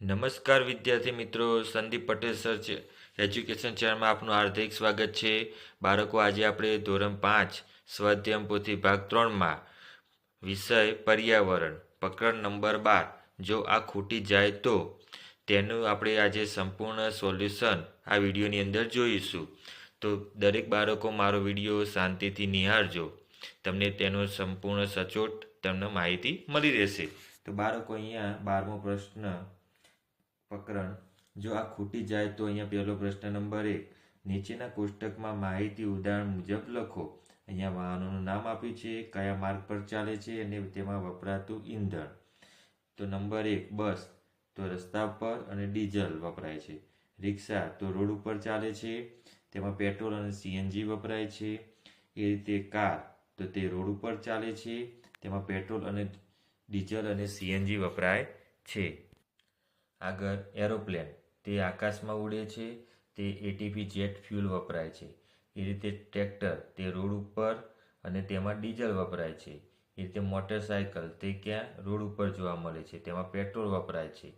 નમસ્કાર વિદ્યાર્થી મિત્રો, સંદીપ પટેલ સર એજ્યુકેશન ચેનલમાં આપનું હાર્દિક સ્વાગત છે. બાળકો, આજે આપણે ધોરણ પાંચ સ્વાધ્યાય પોથી ભાગ ત્રણમાં વિષય પર્યાવરણ, પ્રકરણ નંબર બાર. જો આ ખૂટી જાય તો તેનું આપણે આજે સંપૂર્ણ સોલ્યુશન આ વિડીયોની અંદર જોઈશું. તો દરેક બાળકો, મારો વીડિયો શાંતિથી નિહાળજો. તમને તેનો સંપૂર્ણ સચોટ તમને માહિતી મળી રહેશે. તો બાળકો, અહીંયા બારમો પ્રશ્ન પ્રકરણ જો આ ખૂટી જાય તો અહીંયા પહેલો પ્રશ્ન નંબર એક. નીચેના કોષ્ટકમાં માહિતી ઉદાહરણ મુજબ લખો. અહીંયા વાહનોનું નામ આપ્યું છે, કયા માર્ગ પર ચાલે છે અને તેમાં વપરાતું ઈંધણ. તો નંબર એક, બસ. તો રસ્તા પર અને ડીઝલ વપરાય છે. રિક્ષા, તો રોડ ઉપર ચાલે છે. તેમાં પેટ્રોલ અને સીએનજી વપરાય છે. એ રીતે કાર, તો તે રોડ ઉપર ચાલે છે. તેમાં પેટ્રોલ અને ડીઝલ અને સીએનજી વપરાય છે. આગળ એરોપ્લેન, તે આકાશમાં ઉડે છે, તે એટીપી જેટ ફ્યુલ વપરાય છે. એ રીતે ટ્રેક્ટર, તે રોડ ઉપર અને તેમાં ડીઝલ વપરાય છે. એ રીતે મોટરસાયકલ, તે ક્યાં રોડ ઉપર જોવા મળે છે, તેમાં પેટ્રોલ વપરાય છે.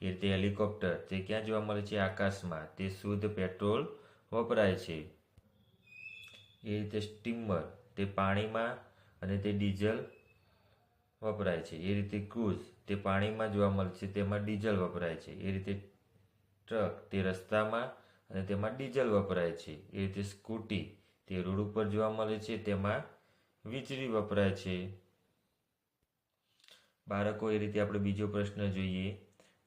એ રીતે હેલિકોપ્ટર, તે ક્યાં જોવા મળે છે, આકાશમાં, તે શુદ્ધ પેટ્રોલ વપરાય છે. એ રીતે સ્ટીમર, તે પાણીમાં અને તે ડીઝલ વપરાય છે. એ રીતે ક્રૂઝ તે પાણીમાં જોવા મળે છે, તેમાં ડીઝલ વપરાય છે. એ રીતે ટ્રક તે રસ્તામાં અને તેમાં ડીઝલ વપરાય છે. એ રીતે સ્કૂટી તે રોડ ઉપર જોવા મળે છે, તેમાં વીજળી વપરાય છે. બાળકો, એ રીતે આપણે બીજો પ્રશ્ન જોઈએ.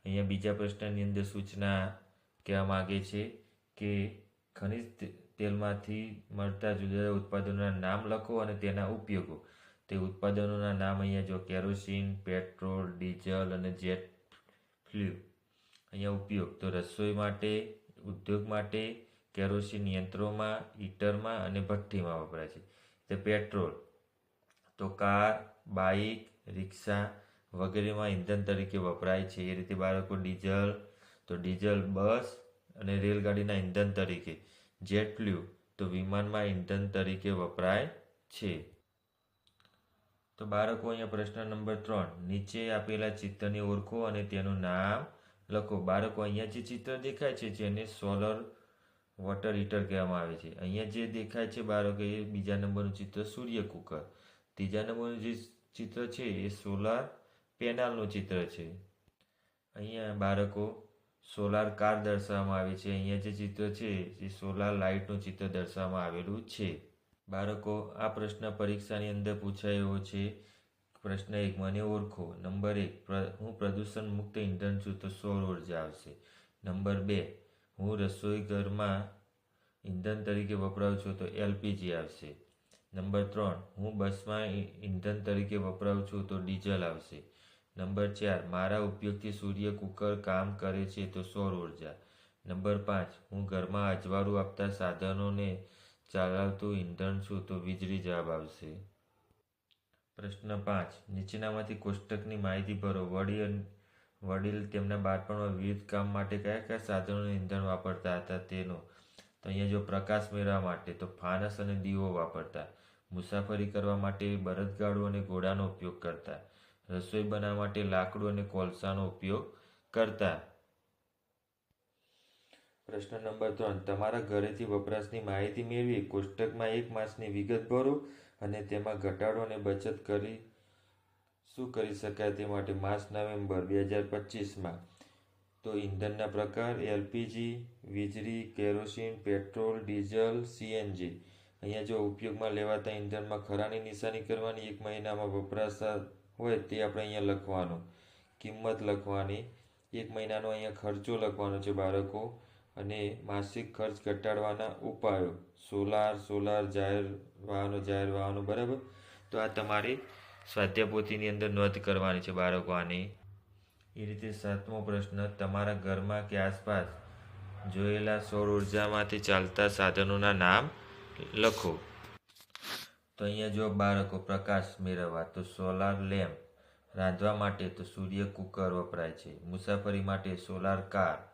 અહીંયા બીજા પ્રશ્નની અંદર સૂચના કહેવા માગે છે કે ખનિજ તેલમાંથી મળતા જુદા જુદા ઉત્પાદનોના નામ લખો અને તેના ઉપયોગો. તે ઉત્પાદનોના નામ અહીંયા જો કેરોસીન, પેટ્રોલ, ડીઝલ અને જેટ ફ્લ્યુ. અહીંયા ઉપયોગ. તો રસોઈ માટે, ઉદ્યોગ માટે કેરોસીન યંત્રોમાં, હીટરમાં અને ભઠ્ઠીમાં વપરાય છે. તે પેટ્રોલ. તો કાર, બાઇક, રિક્ષા વગેરેમાં ઇંધણ તરીકે વપરાય છે. એ રીતે બાળકો ડીઝલ, તો ડીઝલ બસ અને રેલગાડીના ઇંધણ તરીકે. Jet fuel. તો વિમાનમાં ઈંધણ તરીકે વપરાય છે. તો બાળકો અહીંયા પ્રશ્ન નંબર ત્રણ. નીચે આપેલા ચિત્રને ઓળખો અને તેનું નામ લખો. બાળકો, અહીંયા જે ચિત્ર દેખાય છે જેને સોલર વોટર હીટર કહેવામાં આવે છે. અહીંયા જે દેખાય છે બાળકો એ બીજા નંબરનું ચિત્ર સૂર્ય કુકર ત્રીજા નંબરનું જે ચિત્ર છે એ સોલાર પેનલનું ચિત્ર છે. અહીંયા બાળકો, સોલાર કાર દર્શાવવામાં આવે છે. અહીંયા જે ચિત્ર છે એ સોલાર લાઇટનું ચિત્ર દર્શાવવામાં આવેલું છે. બાળકો, આ પ્રશ્ન પરીક્ષાની અંદર પૂછાયો છે. પ્રશ્ન એક, મને ઓળખો. નંબર એક હું પ્રદૂષણ મુક્ત ઈંધણ છું તો સૌર ઊર્જા આવશે. નંબર બે, હું રસોઈ ઘરમાં ઈંધણ તરીકે વપરાવું છું તો એલપીજી આવશે. નંબર ત્રણ, હું બસમાં ઈંધણ તરીકે વપરાવું છું તો ડીઝલ આવશે. નંબર ચાર, મારા ઉપયોગથી સૂર્ય કુકર કામ કરે છે તો સૌર ઊર્જા. નંબર પાંચ, હું ઘરમાં અજવાળું આપતા સાધનોને ચલાવતું ઈંધણ છું તો વીજળી જવાબ આવશે. પ્રશ્ન પાંચ. નીચેનામાંથી કોષ્ટકની માહિતી ભરો. વડીલ વડીલ તેમના બાળપણમાં વિવિધ કામ માટે કયા કયા સાધનોનું ઈંધણ વાપરતા હતા તેનો? તો અહીંયા જો પ્રકાશ મેળવવા માટે, તો ફાનસ અને દીવો વાપરતા. મુસાફરી કરવા માટે બળદગાડું અને ઘોડાનો ઉપયોગ કરતા. રસોઈ બનાવવા માટે લાકડું અને કોલસાનો ઉપયોગ કરતા. પ્રશ્ન નંબર ત્રણ. તમારા ઘરેથી વપરાશની માહિતી મેળવી, કોષ્ટકમાં એક માસની વિગત ભરો અને તેમાં ઘટાડો અને બચત કરી, શું કરી શકાય તે માટે માસ નવેમ્બર બે હજાર પચીસમાં. તો ઈંધણના પ્રકાર, એલપીજી, વીજળી, કેરોસીન, પેટ્રોલ, ડીઝલ, સીએનજી. અહીંયા જો ઉપયોગમાં લેવાતા ઈંધણમાં ખરાની નિશાની કરવાની એક મહિનામાં વપરાશા હોય તે આપણે અહીંયા લખવાનું. કિંમત લખવાની. એક મહિનાનો અહીંયા ખર્ચો લખવાનો છે બાળકો. અને માસિક ખર્ચ ઘટાડવાના ઉપાયો. સોલાર સોલાર જાહેર વાહનો જાહેર વાહનો, બરાબર? તો આ તમારી સ્વાધ્યાયપોથીની અંદર નોંધ કરવાની છે બાળકો આની. એ રીતે સાતમો પ્રશ્ન, તમારા ઘરમાં કે આસપાસ જોયેલા સૌર ઉર્જામાંથી ચાલતા સાધનોના નામ લખો. તો અહીંયા જો બાળકો, પ્રકાશ મેળવવા. તો સોલાર લેમ્પ રાંધવા માટે તો સૂર્ય કુકર વપરાય છે. મુસાફરી માટે સોલાર કાર.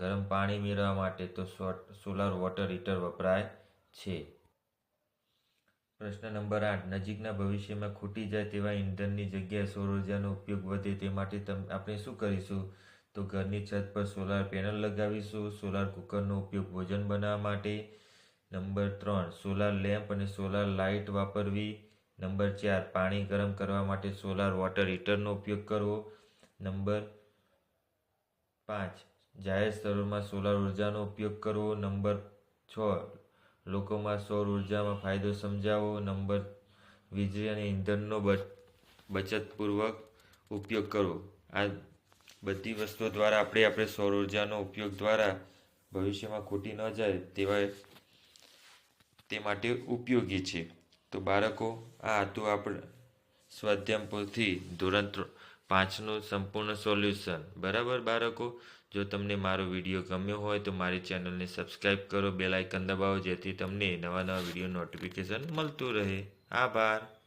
ગરમ પાણી મેળવવા માટે તો સોલાર વોટર હીટર વપરાય છે. પ્રશ્ન નંબર આઠ. નજીકના ભવિષ્યમાં ખૂટી જાય તેવા ઈંધણની જગ્યાએ સૌર ઉર્જાનો ઉપયોગ વધે તે માટે આપણે શું કરીશું? તો ઘરની છત પર સોલાર પેનલ લગાવીશું. સોલાર કુકરનો ઉપયોગ ભોજન બનાવવા માટે. નંબર ત્રણ. સોલાર લેમ્પ અને સોલાર લાઇટ વાપરવી. નંબર ચાર. પાણી ગરમ કરવા માટે સોલાર વોટર હીટરનો ઉપયોગ કરવો. નંબર પાંચ. જાહેર સ્થળોમાં સોલાર ઉર્જાનો ઉપયોગ કરવો. નંબર છ, લોકોમાં સૌર ઉર્જામાં ફાયદો સમજાવવો નંબર, વીજળી અને ઇંધણનો બચતપૂર્વક ઉપયોગ કરવો. આ બધી વસ્તુઓ દ્વારા આપણે આપણે સૌર ઉર્જાનો ઉપયોગ દ્વારા ભવિષ્યમાં ખોટી ન જાય તેવા તે માટે ઉપયોગી છે. તો બાળકો, આ હતું આપણે સ્વાધ્યાયપોથી ધોરણ પાંચનું સંપૂર્ણ સોલ્યુશન. બરાબર બાળકો? જો તમને મારો વીડિયો ગમ્યો હોય તો મારી ચેનલને સબસ્ક્રાઈબ કરો બેલાઇકન દબાવો જેથી તમને નવા નવા વીડિયો નોટિફિકેશન મળતું રહે. આભાર.